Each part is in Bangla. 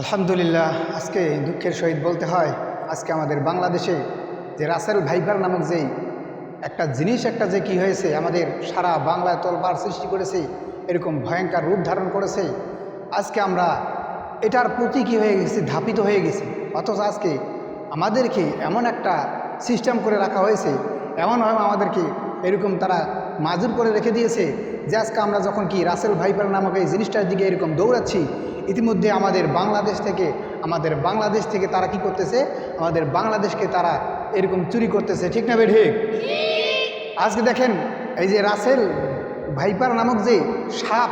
আলহামদুলিল্লাহ, আজকে দুঃখের সহিত বলতে হয়, আজকে আমাদের বাংলাদেশে যে রাসেল ভাইপার নামক যেই একটা জিনিস, একটা যে কি হয়েছে, আমাদের সারা বাংলায় তলবার সৃষ্টি করেছে, এরকম ভয়ঙ্কর রূপ ধারণ করেছে, আজকে আমরা এটার প্রতি কী হয়ে গেছি, ধাপিত হয়ে গেছি। অথচ আজকে আমাদেরকে এমন একটা সিস্টেম করে রাখা হয়েছে এমনভাবে আমাদেরকে এরকম তারা মাজুর করে রেখে দিয়েছে, যে আজকে আমরা যখন কি রাসেল ভাইপার নামক এই জিনিসটার দিকে এরকম দৌড়াচ্ছি ইতিমধ্যে আমাদের বাংলাদেশ থেকে, আমাদের বাংলাদেশ থেকে তারা কি করতেছে? আমাদের বাংলাদেশকে তারা এরকম চুরি করতেছে। ঠিক না বেঠে আজকে দেখেন, এই যে রাসেল ভাইপার নামক যে সাপ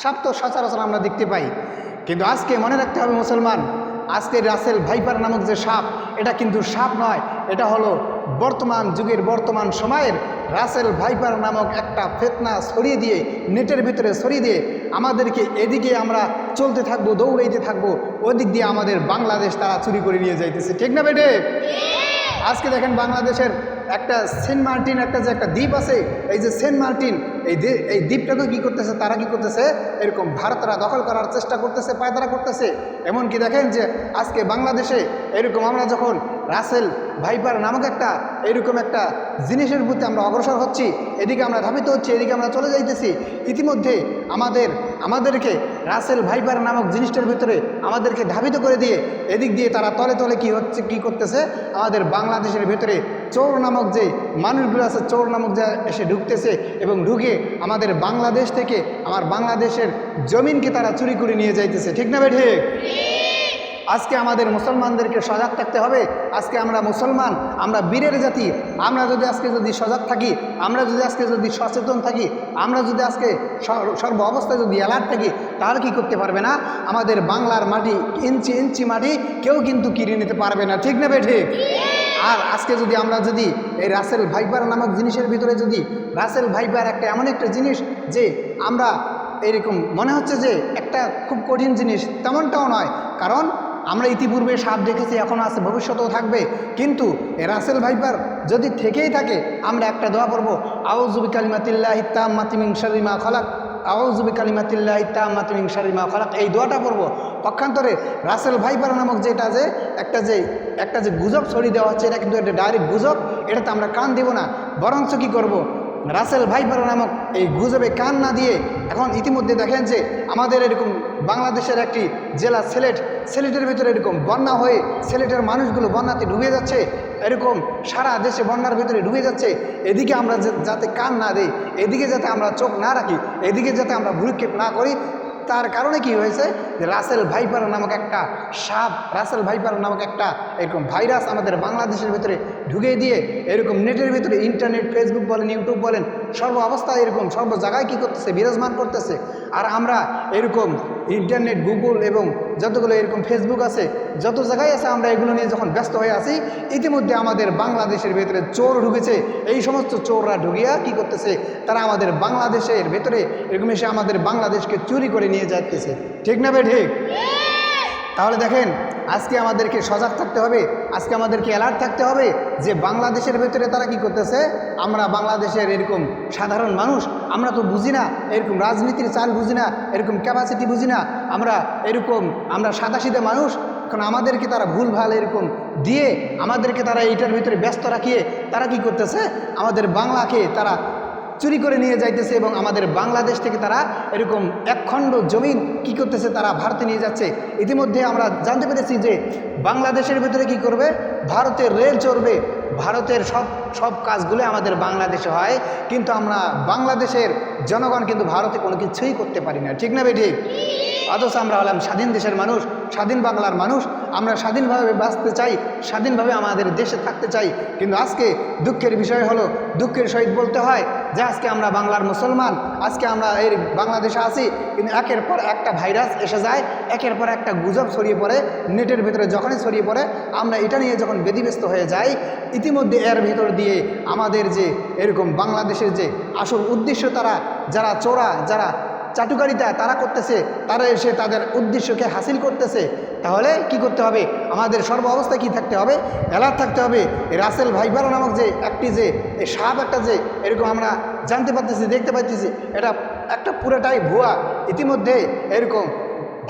সাপ তো সচরাচর আমরা দেখতে পাই। কিন্তু আজকে মনে রাখতে হবে মুসলমান আজকে রাসেল ভাইপার নামক যে সাপ, এটা কিন্তু সাপ নয়, এটা হলো বর্তমান যুগের বর্তমান সময়ের রাসেল ভাইপার নামক একটা ফেতনা ছড়িয়ে দিয়ে, নেটের ভিতরে ছড়িয়ে দিয়ে আমাদেরকে এদিকে আমরা চলতে থাকব, দৌড়াইতে থাকব, ওদিক দিয়ে আমাদের বাংলাদেশ তারা চুরি করে নিয়ে যাইতেছে। ঠিক না বেটে? আজকে দেখেন বাংলাদেশের একটা সেন্ট মার্টিন, একটা যে একটা দ্বীপ আছে, এই যে সেন্ট মার্টিন, এই এই দ্বীপটাকে কী করতেছে, তারা কী করতেছে, এরকম ভারতরা দখল করার চেষ্টা করতেছে, পায়তারা করতেছে। এমনকি দেখেন যে আজকে বাংলাদেশে এরকম আমরা যখন রাসেল, ভাইপার নামক একটা এরকম একটা জিনিসের প্রতি আমরা অগ্রসর হচ্ছি। এদিকে আমরা ধাবিত হচ্ছি, এদিকে আমরা চলে যাইতেছি। ইতিমধ্যে আমাদের, আমাদেরকে রাসেল, ভাইপার নামক জিনিসটার ভিতরে আমাদেরকে ধাবিত করে দিয়ে, এদিক দিয়ে তারা তলে তলে কি হচ্ছে, কি করতেছে, আমাদের বাংলাদেশের ভিতরে চোর নামক যে মানুষগুলো আছে, চোর নামক যে এসে ঢুকতেছে এবং ঢুকে আমাদের বাংলাদেশ থেকে, আমার বাংলাদেশের জমিনকে তারা চুরি করে নিয়ে যাইতেছে। ঠিক না বে আজকে আমাদের মুসলমানদেরকে সজাগ থাকতে হবে। আজকে আমরা মুসলমান, আমরা বীরের জাতি। আমরা যদি আজকে যদি সজাগ থাকি, আমরা যদি আজকে যদি সচেতন থাকি, আমরা যদি আজকে সর- সর্ব অবস্থায় যদি অ্যালার্ট থাকি, তাহলে কি করতে পারবে না? আমাদের বাংলার মাটি, ইঞ্চি ইঞ্চি মাটি কেউ কিন্তু কিনে নিতে পারবে না। ঠিক না ঠিক? আর আজকে যদি আমরা যদি এই রাসেল ভাইপার নামক জিনিসের ভিতরে যদি, রাসেল ভাইপার একটা এমন একটা জিনিস যে আমরা এরকম, মনে হচ্ছে যে একটা খুব কঠিন জিনিস, তেমনটাও নয়। কারণ আমরা ইতিপূর্বে সাপ দেখেছি, এখন আছে, ভবিষ্যতেও থাকবে। কিন্তু রাসেল ভাইপার যদি থেকেই থাকে, আমরা একটা দোয়া পড়ব আউজুবি কালিমাতিল্লাহ ইত্তাম মাতিমিং শরিমা খলাক। আউজুবি কালিমাতিল্লাহ মাতিমিং শরিমা খলাক। এই দোয়াটা পড়ব। পক্ষান্তরে রাসেল ভাইপার নামক যেটা যে, একটা যে একটা যে গুজব ছড়িয়ে দেওয়া হচ্ছে, এটা কিন্তু একটা ডাইরেক্ট গুজব, এটাতে আমরা কান দেব না। বরঞ্চ কী করব? রাসেল ভাইপার নামক এই গুজবে কান না দিয়ে এখন ইতিমধ্যে দেখেন যে আমাদের এরকম বাংলাদেশের একটি জেলা সিলেট, সিলেটের ভিতরে এরকম বন্যা হয়ে সিলেটের মানুষগুলো বন্যাতে ডুবে যাচ্ছে, এরকম সারা দেশে বন্যার ভিতরে ডুবে যাচ্ছে, এদিকে আমরা যাতে কান না দিই, এদিকে যাতে আমরা চোখ না রাখি, এদিকে যাতে আমরা ভূক্ষেপ না করি তার কারণে কি হয়েছে যে রাসেল ভাইপার নামক একটা সাপ, রাসেল ভাইপার নামক একটা এরকম ভাইরাস আমাদের বাংলাদেশের ভিতরে ঢুকে দিয়ে এরকম নেটের ভিতরে ইন্টারনেট, ফেসবুক বলেন, ইউটিউব বলেন, সর্ব অবস্থায় এরকম, সর্ব জায়গায় কী করতেছে, বিরাজমান করতেছে। আর আমরা এরকম ইন্টারনেট, গুগল এবং যতগুলো এরকম ফেসবুক আছে, যত জায়গায় আছে আমরা এগুলো নিয়ে যখন ব্যস্ত হয়ে আছি, ইতিমধ্যে আমাদের বাংলাদেশের ভেতরে চোর ঢুকেছে। এই সমস্ত চোররা ঢুকিয়া কি করতেছে? তারা আমাদের বাংলাদেশের ভেতরে এরকম এসে আমাদের বাংলাদেশকে চুরি করে নিয়ে যাচ্ছে ঠিক না বে ঠিক? তাহলে দেখেন, আজকে আমাদেরকে সজাগ থাকতে হবে, আজকে আমাদেরকে অ্যালার্ট থাকতে হবে যে বাংলাদেশের ভেতরে তারা কি করতেছে? আমরা বাংলাদেশের এরকম সাধারণ মানুষ, আমরা তো বুঝি না, এরকম রাজনীতির চাল বুঝি না, এরকম ক্যাপাসিটি বুঝি না, আমরা এরকম, আমরা সাদাসিধে মানুষ, কারণ আমাদেরকে তারা ভুল ভালো এরকম দিয়ে, আমাদেরকে তারা এইটার ভিতরে ব্যস্ত রাখিয়ে, তারা কি করতেছে? আমাদের বাংলাকে তারা চুরি করে নিয়ে যাইতেছে এবং আমাদের বাংলাদেশ থেকে তারা এরকম একখণ্ড জমিন কি করতেছে তারা ভারতে নিয়ে যাচ্ছে। ইতিমধ্যে আমরা জানতে পেরেছি যে বাংলাদেশের ভিতরে কি করবে? ভারতের রেল চড়বে। ভারতের সব সব কাজগুলো আমাদের বাংলাদেশে হয়। কিন্তু আমরা বাংলাদেশের জনগণ কিন্তু ভারতে কোনো কিছুই করতে পারি না। ঠিক না বেঠিক অথচ আমরা হলাম স্বাধীন দেশের মানুষ, স্বাধীন বাংলার মানুষ। আমরা স্বাধীনভাবে বাঁচতে চাই, স্বাধীনভাবে আমাদের দেশে থাকতে চাই। কিন্তু আজকে দুঃখের বিষয় হলো, দুঃখের সহিত বলতে হয় যে আজকে আমরা বাংলার মুসলমান, আজকে আমরা এর বাংলাদেশে আছি, কিন্তু একের পর একটা ভাইরাস এসে যায়, একের পর একটা গুজব ছড়িয়ে পড়ে, নেটের ভিতরে যখনই ছড়িয়ে পড়ে, আমরা এটা নিয়ে যখন বেদিব্যস্ত হয়ে যাই, ইতিমধ্যে এর ভিতর দিয়ে আমাদের যে এরকম বাংলাদেশের যে আসল উদ্দেশ্য তারা, যারা চোরা, যারা চাটুকারিতা তারা করতেছে, তারা এসে তাদের উদ্দেশ্যকে হাসিল করতেছে, তাহলে কি করতে হবে? আমাদের সর্ব অবস্থায় কী থাকতে হবে? অ্যালার্ট থাকতে হবে। রাসেল ভাইবার নামক যে একটি যে এই সাপ একটা যে, এরকম আমরা জানতে পারতেছি, দেখতে পাইতেছি, এটা একটা পুরোটাই ভুয়া। ইতিমধ্যে এরকম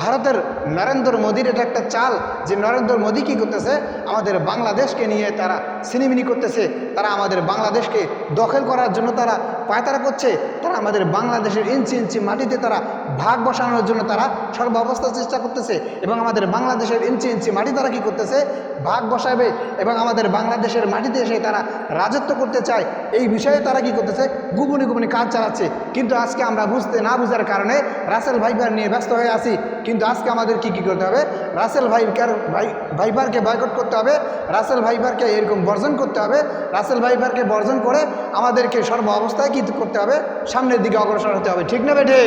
ভারতের নরেন্দ্র মোদীর এটা একটা চাল, যে নরেন্দ্র মোদী কী করতেছে? আমাদের বাংলাদেশকে নিয়ে তারা সিনেমিনি করতেছে, তারা আমাদের বাংলাদেশকে দখল করার জন্য তারা পায়তারা করছে, তারা আমাদের বাংলাদেশের ইঞ্চি ইঞ্চি মাটিতে তারা ভাগ বসানোর জন্য তারা সর্বাবস্থা চেষ্টা করতেছে। এবং আমাদের বাংলাদেশের ইঞ্চি ইঞ্চি মাটি তারা কী করতেছে? ভাগ বসাবে এবং আমাদের বাংলাদেশের মাটিতে এসে তারা রাজত্ব করতে চায়। এই বিষয়ে তারা কি করতেছে? গুবনি গুবনি কাজ চালাচ্ছে। কিন্তু আজকে আমরা বুঝতে না বুঝার কারণে রাসেল ভাইবার নিয়ে ব্যস্ত হয়ে আছি। কিন্তু আজকে আমাদের কি কি করতে হবে? রাসেল ভাইকার ভাই, ভাইবারকে বয়কট করতে হবে। রাসেল ভাইবারকে এরকম বর্জন করতে হবে। রাসেল ভাইবারকে বর্জন করে আমাদেরকে সর্ব অবস্থায় কি করতে হবে, সামনের দিকে অগ্রসর হতে হবে। ঠিক না বেঠে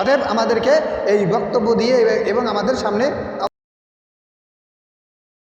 অতএব আমাদেরকে এই বক্তব্য দিয়ে এবং আমাদের সামনে